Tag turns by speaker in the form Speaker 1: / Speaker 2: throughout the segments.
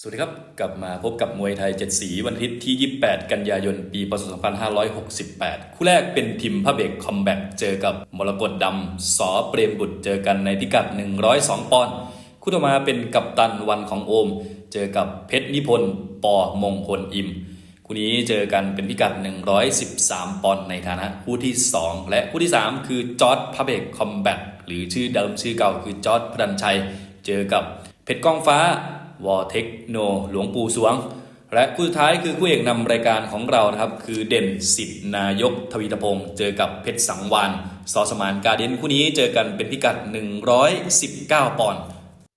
Speaker 1: สวัสดีครับ กลับมาพบกับมวยไทย 7 สีวันอาทิตย์ที่ 28 กันยายน ปีพศ2568 คู่แรกเป็นทีมพระเบกคอมแบทเจอกับมรกตดำสอเปรมบุตรเจอกันในพิกัด 102 ปอนด์คู่ต่อมาเป็นกัปตันวันของโอม เจอกับเพชรนิพนธ์ปอมงคลอิม คู่นี้เจอกันเป็นพิกัด 113 ปอนด์ในฐานะคู่ที่ 2 และคู่ที่ 3 คือจอร์ดพระเบกคอมแบทหรือชื่อเดิมชื่อเก่าคือจอร์ดพดันชัย เจอกับเพชรกองฟ้า วอเทคโนหลวงปู่สวง และคู่สุดท้ายคือคู่เอกนำรายการของเรานะครับ คือเด่นสิทธนายกทวีตพงศ์เจอกับเพชรสังวานสอสมานการเดนคู่นี้เจอกันเป็นพิกัด 119 ปอนด์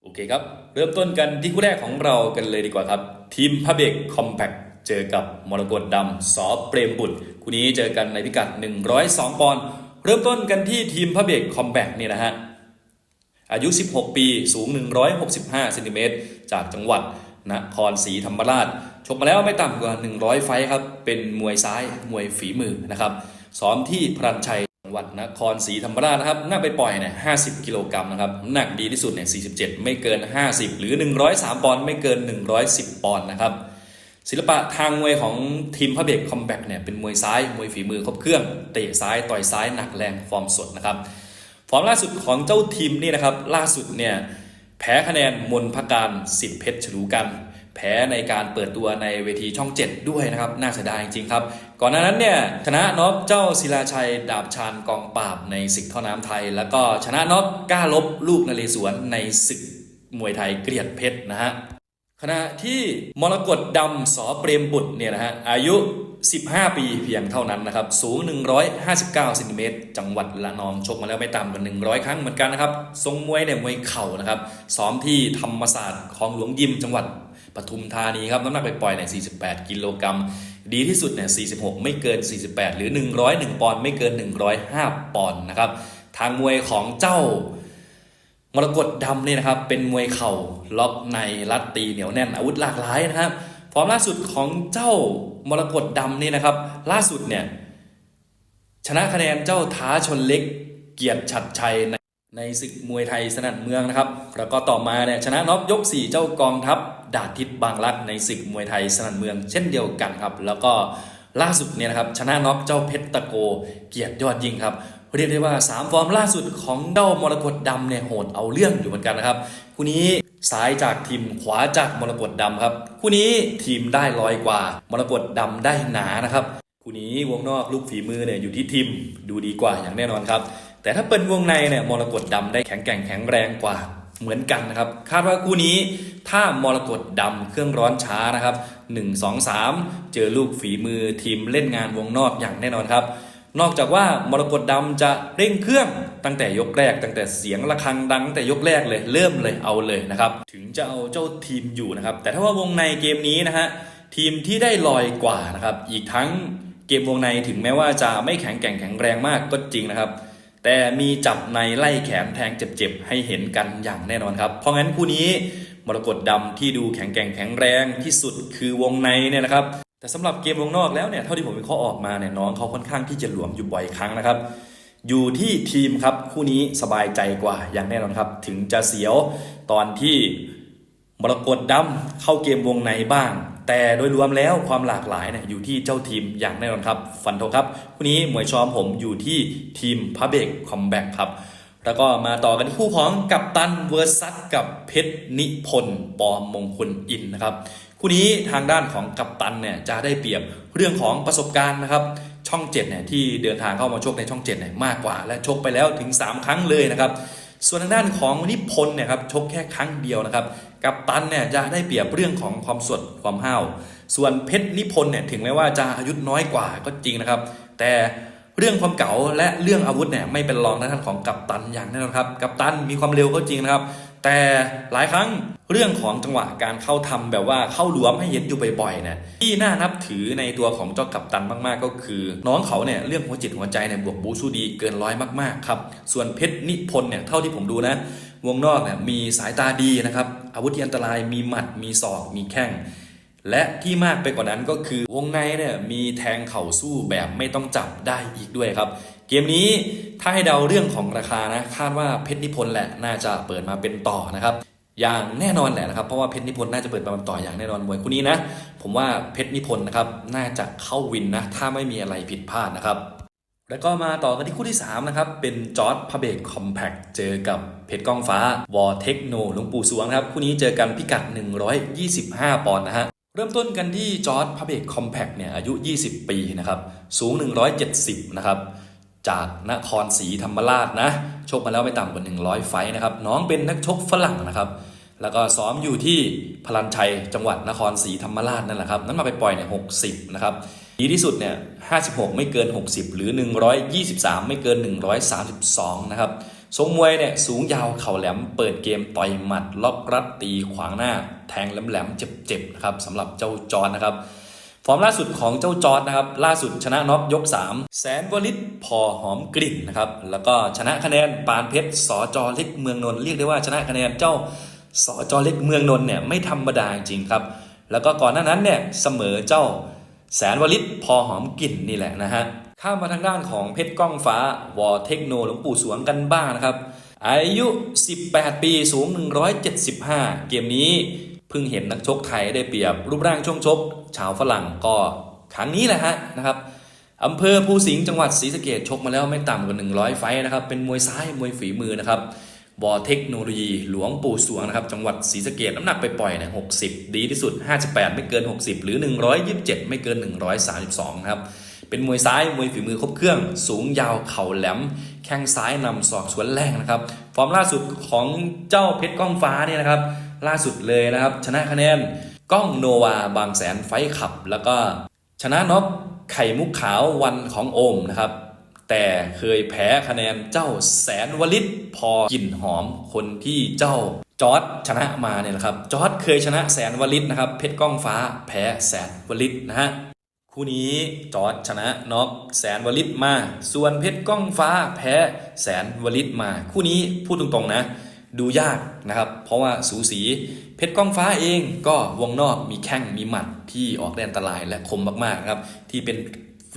Speaker 1: โอเคครับ เริ่มต้นกันที่คู่แรกของเรากันเลยดีกว่าครับ ทีมพระเบกคอมแพคเจอกับมรกตดำสอเปรมบุตรคู่นี้เจอกันในพิกัด 102 ปอนด์เริ่มต้นกันที่ทีมพระเบกคอมแพคเนี่ยนะฮะ อายุ 16 ปี สูง 165เซนติเมตรจากจังหวัดนครศรีธรรมราช ชกมาแล้วไม่ต่ำกว่า 100 ไฟครับ เป็นมวยซ้าย มวยฝีมือนะครับซ้อมที่พรัญชัยจังหวัดนครศรีธรรมราชนะครับน้าไปปล่อยเนี่ย50 กิโลกรัมนะครับน้ำหนักดีที่สุดเนี่ย 47 ไม่เกิน 50 หรือ 103 ปอนด์ ไม่เกิน 110 ปอนด์นะครับศิลปะทางมวยของทีมพระเบกคอมแบทเนี่ยเป็นมวยซ้าย มวยฝีมือครบเครื่อง เตะซ้ายต่อยซ้ายหนักแรงฟอร์มสดนะครับ ฟอร์มล่าสุดของเจ้าทีมนี่นะครับ ล่าสุดเนี่ยแพ้คะแนนมนพการสิทธิเพชรฉลูกัน แพ้ในการเปิดตัวในเวทีช่อง 7 ด้วยนะครับ น่าเสียดายจริงๆครับ ก่อนหน้านั้นเนี่ยชนะน็อกเจ้าศิลาชัย ดาบชานกองปราบในศึกท่อน้ำไทย แล้วก็ชนะน็อกกล้าลบลูกนเรศวรในศึกมวยไทยเกลียดเพชรนะฮะขณะที่มรกตดำสอเปรมบุตรเนี่ยนะฮะอายุ 15 ปีเพียงเท่านั้นนะครับ สูง 159เซนติเมตรจังหวัดละนองชกมาแล้วไม่ต่ำกว่า 100 ครั้งเหมือนกันนะครับ ทรงมวยเนี่ยมวยเข่านะครับ ซ้อมที่ธรรมศาสตร์คลองหลวงยิมจังหวัดปทุมธานีครับน้ำหนักไปปล่อยเนี่ย48 กิโลกรัม ดีที่สุดเนี่ย46 ไม่เกิน 48 หรือ 101 ปอนด์ไม่เกิน 105 ปอนด์นะครับ ทางมวยของเจ้ามรกตดำเนี่ยนะครับ เป็นมวยเข่าล็อกในรัดตีเหนียวแน่นอาวุธหลากหลายนะครับ ฟอร์มล่าสุดของเจ้ามรกตดำนี่นะครับ ล่าสุดเนี่ยชนะคะแนนเจ้าท้าชนเล็ก เกียรติฉัดชัยในในศึกมวยไทยสนั่นเมืองนะครับ แล้วก็ต่อมาเนี่ยชนะน็อกยก 4 เจ้ากองทัพดาทิศบางรักในศึกมวยไทยสนั่นเมือง เช่นเดียวกันครับ แล้วก็ล่าสุดเนี่ยนะครับชนะน็อกเจ้าเพชรตะโก เกียรติยอดยิ่งครับเรียกได้ว่า 3 ฟอร์มล่าสุดของเด้ามรกตดำเนี่ยโหดเอาเรื่องอยู่เหมือนกันนะครับคู่นี้ ซ้ายจากทีมขวาจากมรกตดำครับ คู่นี้ทีมได้ลอยกว่า มรกตดำได้หนานะครับ คู่นี้วงนอกลูกฝีมือเนี่ยอยู่ที่ทีมดูดีกว่าอย่างแน่นอนครับ แต่ถ้าเป็นวงในเนี่ยมรกตดำได้แข็งแกร่งแข็งแรงกว่าเหมือนกันนะครับ คาดว่าคู่นี้ถ้ามรกตดำเครื่องร้อนช้านะครับ 1 2 3 เจอลูกฝีมือทีมเล่นงานวงนอกอย่างแน่นอนครับ นอกจากว่ามรกตดำจะเร่งเครื่องตั้งแต่ยกแรก ตั้งแต่เสียงระฆังดังแต่ยกแรกเลยเริ่มเลยเอาเลยนะครับถึงจะเอาเจ้าทีมอยู่นะครับแต่ถ้าว่าวงในเกมนี้นะฮะทีมที่ได้ลอยกว่านะครับอีกทั้งเกมวงในถึงแม้ว่าจะไม่แข็งแกร่งแข็งแรงมากก็จริงนะครับ แต่มีจับในไล่แขนแทงเจ็บๆให้เห็นกันอย่างแน่นอนครับเพราะงั้นคู่นี้มรกตดำที่ดูแข็งแกร่งแข็งแรงที่สุดคือวงในเนี่ยนะครับ แต่สำหรับเกมวงนอกแล้วเนี่ยเท่าที่ผมวิเคราะห์ออกมาเนี่ยน้องเขาค่อนข้างที่จะหลวมอยู่บ่อยครั้งนะครับ อยู่ที่ทีมครับคู่นี้สบายใจกว่าอย่างแน่นอนครับ ถึงจะเสียวตอนที่มรกตดำเข้าเกมวงในบ้าง แต่โดยรวมแล้วความหลากหลายเนี่ยอยู่ที่เจ้าทีมอย่างแน่นอนครับ ฟันธงครับคู่นี้หมวยชอมผมอยู่ที่ทีมพระเบกคอมแบกครับแล้วก็มาต่อกันที่คู่ของกัปตันเวอร์ซัสกับเพชรนิพนธ์ปอมมงคลอินนะครับ คู่นี้ทางด้านของกัปตันเนี่ยจะได้เปรียบเรื่องของประสบการณ์นะครับช่อง7เนี่ยที่เดินทางเข้ามาชกในช่อง7เนี่ยมากกว่า และชกไปแล้วถึง 3 ครั้งเลยนะครับส่วนทางด้านของนิพนธ์เนี่ยครับชกแค่ครั้งเดียวนะครับกัปตันเนี่ยจะได้เปรียบเรื่องของความสดความห้าวส่วนเพชรนิพนธ์เนี่ยถึงแม้ว่าจะอายุน้อยกว่าก็จริงนะครับ แต่เรื่องความเก๋าและเรื่องอาวุธเนี่ยไม่เป็นรองทางด้านของกัปตันอย่างแน่นอนครับกัปตันมีความเร็วก็จริงนะครับ แต่หลายครั้งเรื่องของจังหวะการเข้าทำแบบว่าเข้าหลวมให้เห็นอยู่บ่อยๆนะที่น่านับถือในตัวของเจ้ากัปตันมากๆ ก็คือ น้องเขาเนี่ยเรื่องหัวจิตหัวใจเนี่ยบวกบูสู้ดีเกินร้อยมากๆครับส่วนเพชรนิพนธ์เนี่ยเท่าที่ผมดูนะ วงนอกเนี่ยมีสายตาดีนะครับอาวุธที่อันตรายมีหมัดมีศอกมีแข้ง และที่มากไปกว่านั้นก็คือวงในเนี่ยมีแทงเข่าสู้แบบไม่ต้องจับได้อีกด้วยครับ เกมนี้ถ้าให้เดาเรื่องของราคานะคาดว่าเพชรนิพนธ์แหละน่าจะเปิดมาเป็นต่อนะครับอย่างแน่นอนแหละนะครับ เพราะว่าเพชรนิพนธ์น่าจะเปิดประมาต่ออย่างแน่นอนมวยคู่นี้นะ ผมว่าเพชรนิพนธ์นะครับน่าจะเข้าวินนะถ้าไม่มีอะไรผิดพลาดนะครับ แล้วก็มาต่อกันที่คู่ที่ 3 นะครับ เป็นจอร์ดพาเบกคอมแพคเจอกับเพชรก้องฟ้าวอเทคโนหลวงปู่สวงนครับ คู่นี้เจอกันพิกัด 125 ปอนด์นะฮะ เริ่มต้นกันที่จอร์ดพาเบกคอมแพคเนี่ยอายุ 20 ปีนะครับ สูง 170 นะครับ จากนครศรีธรรมราชนะ ชกมาแล้วไม่ต่ำกว่า 100 ไฟนะครับ น้องเป็นนักชกฝรั่งนะครับ แล้วก็ซ้อมอยู่ที่พลันชัยจังหวัดนครศรีธรรมราชนั่นแหละครับ นั้นมาไปปล่อยเนี่ย 60 นะครับ ดีที่สุดเนี่ย 56 ไม่เกิน 60 หรือ 123 ไม่เกิน 132 นะครับ ทรงมวยเนี่ยสูงยาวเข่าแหลม เปิดเกมต่อยหมัดล็อกรัดตีขวางหน้า แทงแหลมๆเจ็บๆนะครับสำหรับเจ้าจอนนะครับฟอร์มล่าสุดของเจ้าจอร์ดนะครับ ล่าสุดชนะน็อกยก 3 แสนวลิตพอหอมกลิ่นนะครับ แล้วก็ชนะคะแนนปานเพชรสอจอเล็กเมืองนนท์เรียกได้ว่าชนะคะแนนเจ้าสอจอเล็กเมืองนนท์เนี่ยไม่ธรรมดาจริงครับ แล้วก็ก่อนหน้านั้นเนี่ยเสมอเจ้า แสนวลิตพอหอมกลิ่นนี่แหละนะฮะ ข้ามมาทางด้านของเพชรก้องฟ้าวอเทคโนหลวงปู่สวงกันบ้างนะครับ อายุ 18 ปีสูง 175 เกมนี้เพิ่งเห็นนักชกไทยได้เปรียบรูปร่างช่วงชก ชาวฝรั่งก็ครั้งนี้แหละฮะนะครับอำเภอภูสิงห์จังหวัดศรีสะเกดชกมาแล้วไม่ต่ำกว่า 100 ไฟนะครับ เป็นมวยซ้ายมวยฝีมือนะครับ บอเทคโนโลยีหลวงปู่สวงนะครับจังหวัดศรีสะเกดน้ำหนักไปปล่อยเนี่ย60ดีที่สุด 58 ไม่เกิน 60 หรือ 127 ไม่เกิน 132ครับเป็นมวยซ้ายมวยฝีมือครบเครื่อง สูงยาวเข่าแหลม แข้งซ้ายนำศอกสวนแรงนะครับฟอร์มล่าสุดของเจ้าเพชรก้องฟ้าเนี่ยนะครับล่าสุดเลยนะครับชนะคะแนนก้องโนวาบางแสนไฟขับ แล้วก็ชนะน็อกไข่มุกขาววันของโอมนะครับ แต่เคยแพ้คะแนนเจ้าแสนวลิตพอกลิ่นหอมคนที่เจ้าจอร์ดชนะมาเนี่ยนะครับ จอร์ดเคยชนะแสนวลิตนะครับ เพชรก้องฟ้าแพ้แสนวลิตนะฮะคู่นี้จอร์ดชนะน็อกแสนวลิตมา ส่วนเพชรก้องฟ้าแพ้แสนวลิตมา คู่นี้พูดตรงๆนะ ดูยากนะครับ เพราะว่าสูสีเพชรก้องฟ้าเองก็วงนอกมีแข้งมีหมัดที่ออกได้อันตรายและคมมากๆครับที่เป็น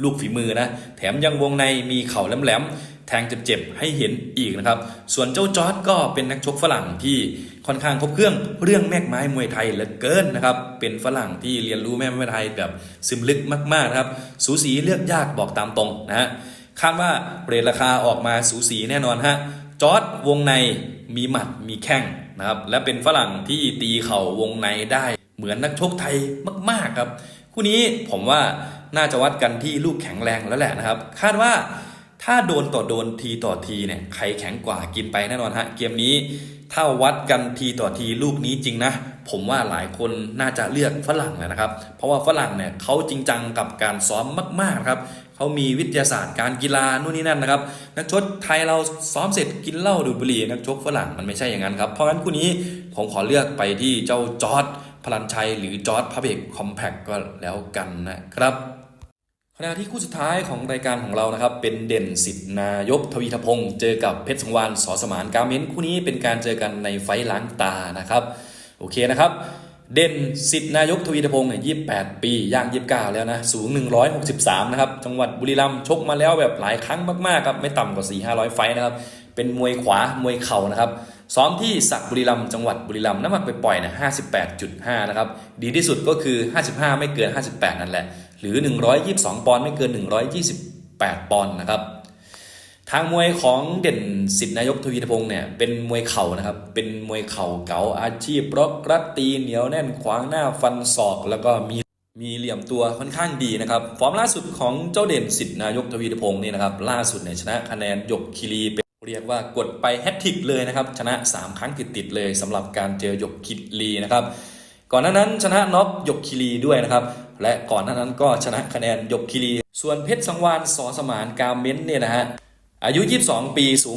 Speaker 1: ลูกฝีมือนะ แถมยังวงในมีเข่าแหลมๆ แทงเจ็บๆ ให้เห็นอีกนะครับ ส่วนเจ้าจอร์ดก็เป็นนักชกฝรั่งที่ค่อนข้างครบเครื่องเรื่องแมกไม้มวยไทยเหลือเกินนะครับ เป็นฝรั่งที่เรียนรู้แม่ไม้ไทยแบบซึมลึกมากๆนะครับ สูสีเลือกยากบอกตามตรงนะฮะ คาดว่าเรทราคาออกมาสูสีแน่นอนฮะ จอร์ดวงในมีหมัดมีแข้งนะครับ และเป็นฝรั่งที่ตีเข่าวงในได้เหมือนนักชกไทยมาก ๆ ครับ คู่นี้ผมว่า น่าจะวัดกันที่ลูกแข็งแรงแล้วแหละนะครับ คาดว่าถ้าโดนต่อโดนทีต่อทีเนี่ยใครแข็งกว่ากินไปแน่นอนฮะเกมนี้ถ้าวัดกันทีต่อทีลูกนี้จริงนะ ผมว่าหลายคนน่าจะเลือกฝรั่งแหละนะครับ เพราะว่าฝรั่งเนี่ยเขาจริงจังกับการซ้อมมากๆครับเขามีวิทยาศาสตร์การกีฬานู่นนี่นั่นนะครับ นักชกไทยเราซ้อมเสร็จกินเหล้าดูบุหรี่นักชกฝรั่งมันไม่ใช่อย่างนั้นครับเพราะงั้นคู่นี้ผมขอเลือกไปที่เจ้าจอร์ดพลันชัย หรือจอร์ดพาเบกคอมแพคก็แล้วกันนะครับ ขณะที่คู่สุดท้ายของรายการของเรานะครับ เป็นเด่นสิทธินายกทวีทพงศ์เจอกับเพชรสังวานสอสมานกาเม้นคู่นี้เป็นการเจอกันในไฟท์ล้างตานะครับ โอเคนะครับ เด่นสิทธินายกทวีทพงศ์เนี่ย28ปีย่าง 29 แล้วนะ สูง 163 นะครับ จังหวัดบุรีรัมย์ชกมาแล้วแบบหลายครั้งมากๆครับ ไม่ต่ำกว่า 4-500 ไฟนะครับ เป็นมวยขวามวยเข่านะครับ ซ้อมที่สักบุรีรัมย์จังหวัดบุรีรัมย์น้ำหนักไปปล่อยเนี่ย58.5 นะครับ ดีที่สุดก็คือ 55 ไม่เกิน 58 นั่นแหละ หรือ 122 ปอนด์ไม่เกิน 128 ปอนด์นะครับ ทางมวยของเด่นสิทธินายกทวีทพงศ์เนี่ยเป็นมวยเข่านะครับ เป็นมวยเข่าเก๋าอาชีพบล็อกรัดตีเหนียวแน่นขวางหน้าฟันศอกแล้วก็มีมีเหลี่ยมตัวค่อนข้างดีนะครับ ฟอร์มล่าสุดของเจ้าเด่นสิทธินายกทวีทพงศ์นี่นะครับ ล่าสุดเนี่ยชนะคะแนนหยกคีรีเป็นเรียกว่ากดไปแฮตทริกเลยนะครับ ชนะ 3 ครั้งติดๆเลยสำหรับการเจอหยกคิรีนะครับ ก่อนหน้านั้นชนะน็อกหยกคิรีด้วยนะครับ และก่อนหน้านั้นก็ชนะคะแนนหยกคิรี ส่วนเพชรสังวานสอสมานกาเม้นเนี่ยนะฮะ อายุ 22 ปี สูง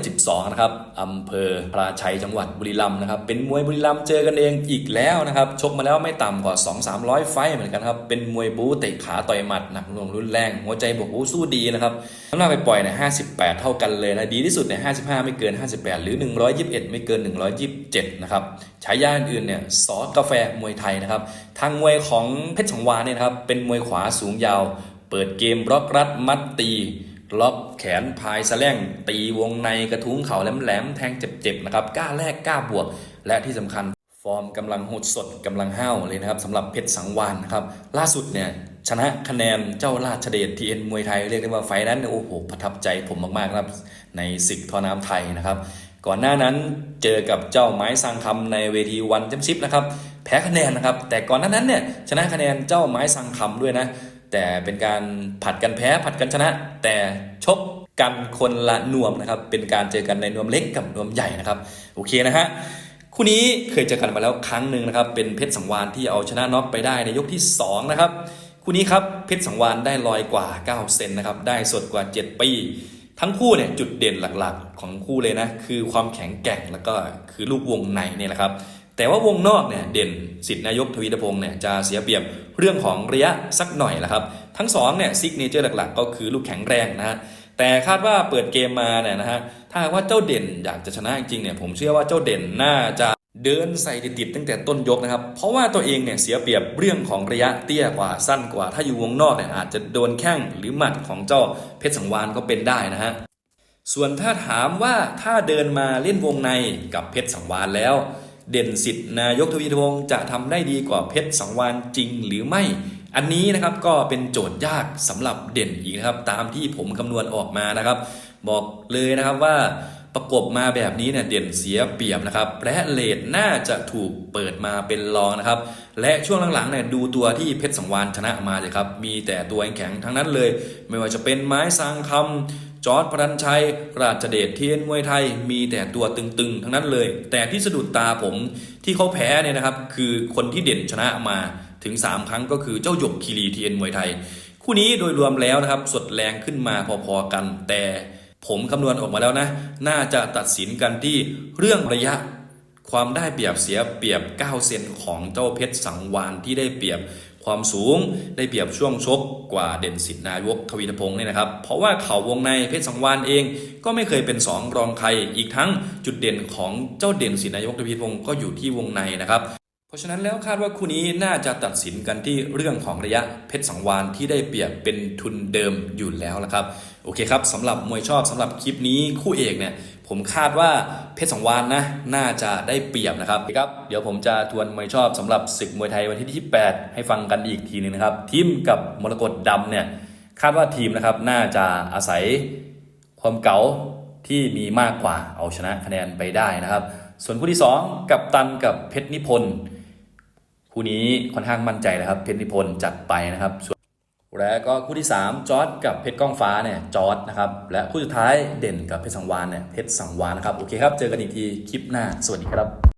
Speaker 1: 172 นะครับ อำเภอพระชัย จังหวัดบุรีรัมย์นะครับ เป็นมวยบุรีรัมย์เจอกันเองอีกแล้วนะครับ ชกมาแล้วไม่ต่ำกว่า 2-300 ไฟเหมือนกันครับ เป็นมวยบู๊เตะขาต่อยหมัดหนักหน่วงรุนแรง หัวใจบวกบู๊สู้ดีนะครับ น้ำหนักไปปล่อยเนี่ย58 เท่ากันเลยนะ ดีที่สุดเนี่ย55 ไม่เกิน 58 หรือ 121 ไม่เกิน 127 นะครับ ฉายาอื่นๆ เนี่ย สอกาแฟมวยไทยนะครับ ทางมวยของเพชรสังวาลเนี่ยนะครับ เป็นมวยขวาสูงยาว เปิดเกมล็อกรัดมัดตีล็อก แขนพายสแล่งตีวงในกระทุ้งเข่าแหลมๆแทงเจ็บๆนะครับกล้าแลกกล้าบวก และที่สำคัญฟอร์มกำลังโหดสดกำลังห้าวเลยนะครับสำหรับเพชรสังวานนะครับล่าสุดเนี่ยชนะคะแนนเจ้าราชเดชทีเอ็นมวยไทยเรียกได้ว่าไฟนั้นโอ้โหประทับใจผมมากๆนะครับในศึกทอน้ำไทยนะครับ ก่อนหน้านั้นเจอกับเจ้าไม้สังคำในเวทีวันแชมเปี้ยนชิพนะครับแพ้คะแนนนะครับแต่ก่อนหน้านั้นเนี่ยชนะคะแนนเจ้าไม้สังคำด้วยนะ แต่เป็นการผัดกันแพ้ผัดกันชนะ แต่ชกกันคนละนวมนะครับ เป็นการเจอกันในนวมเล็กกับนวมใหญ่นะครับ โอเคนะฮะคู่นี้เคยเจอกันมาแล้วครั้งหนึ่งนะครับ เป็นเพชรสังวานที่เอาชนะน็อกไปได้ในยกที่สองนะครับ คู่นี้ครับเพชรสังวานได้ลอยกว่า 9 เซนนะครับ ได้สดกว่า 7 ปี ทั้งคู่เนี่ยจุดเด่นหลักๆ ของคู่เลยนะ คือความแข็งแกร่งแล้วก็คือลูกวงในเนี่ยแหละครับ แต่ว่าวงนอกเนี่ยเด่นสิทธินายกทวีตพงศ์เนี่ยจะเสียเปรียบเรื่องของระยะสักหน่อยละครับ ทั้งสองเนี่ยซิกเนเจอร์หลักๆ ก็คือลูกแข็งแรงนะฮะแต่คาดว่าเปิดเกมมาเนี่ยนะฮะถ้าว่าเจ้าเด่นอยากจะชนะจริงเนี่ยผมเชื่อว่าเจ้าเด่นน่าจะเดินใส่ติดๆตั้งแต่ต้นยกนะครับ เพราะว่าตัวเองเนี่ยเสียเปรียบเรื่องของระยะเตี้ยกว่าสั้นกว่า ถ้าอยู่วงนอกเนี่ยอาจจะโดนแข้งหรือหมัดของเจ้าเพชรสังวานก็เป็นได้นะฮะส่วนถ้าถามว่าถ้าเดินมาเล่นวงในกับเพชรสังวานแล้ว เด่นสิทธิ์นายกทวีทวงจะทำได้ดีกว่าเพชรสังวานจริงหรือไม่ อันนี้นะครับก็เป็นโจทย์ยากสำหรับเด่นอีกนะครับ ตามที่ผมคำนวณออกมานะครับ บอกเลยนะครับว่าประกบมาแบบนี้เนี่ยเด่นเสียเปรียบนะครับและเลดน่าจะถูกเปิดมาเป็นรองนะครับ และช่วงหลังๆเนี่ยดูตัวที่เพชรสังวานชนะมาเลยครับ มีแต่ตัวแข็งทั้งนั้นเลย ไม่ว่าจะเป็นไม้สร้างคำ จอร์ดพรันชัย ราชเดชเทียนมวยไทย มีแต่ตัวตึงๆ ทั้งนั้นเลย แต่ที่สะดุดตาผมที่เขาแพ้เนี่ยนะครับ คือคนที่เด่นชนะมาถึง 3 ครั้งก็คือเจ้าหยกคีรีเทียนมวยไทย คู่นี้โดยรวมแล้วนะครับ สดแรงขึ้นมาพอๆกัน แต่ผมคำนวณออกมาแล้วนะ น่าจะตัดสินกันที่เรื่องระยะความได้เปรียบเสียเปรียบ 9 เซนของเจ้าเพชรสังวานที่ได้เปรียบ ความสูงได้เปรียบช่วงชกกว่าเด่นสิทธนายกทวีตพงศ์เนี่ยนะครับ เพราะว่าเขาวงในเพชรสังวานเอง ก็ไม่เคยเป็น 2 รองใคร อีกทั้งจุดเด่นของเจ้าเด่นสิทธนายกทวีตพงศ์ก็อยู่ที่วงในนะครับเพราะฉะนั้นแล้วคาดว่าคู่นี้น่าจะตัดสินกันที่เรื่องของระยะเพชรสังวานที่ได้เปรียบเป็นทุนเดิมอยู่แล้วละครับ โอเคครับสำหรับมวยชอบสำหรับคลิปนี้คู่เอกเนี่ย ผมคาดว่าเพชรสังวานนะน่าจะได้เปรียบนะครับครับ เดี๋ยวผมจะทวนมวยชอบสำหรับศึกมวยไทยวันที่ 28 ให้ฟังกันอีกทีหนึงนะครับ ทีมกับมรกตดำเนี่ยคาดว่าทีมนะครับน่าจะอาศัยความเก๋าที่มีมากกว่าเอาชนะคะแนนไปได้นะครับ ส่วนคู่ที่ 2 กับตันกับเพชรนิพนธ์คู่นี้ค่อนข้างมั่นใจนะครับ เพชรนิพนธ์จัดไปนะครับส่วน และก็คู่ที่ 3จอร์ดกับเพชรก้องฟ้าเนี่ยจอร์ดนะครับและคู่สุดท้ายเด่นกับเพชรสังวานเนี่ยเพชรสังวานนะครับโอเคครับเจอกันอีกทีคลิปหน้าสวัสดีครับ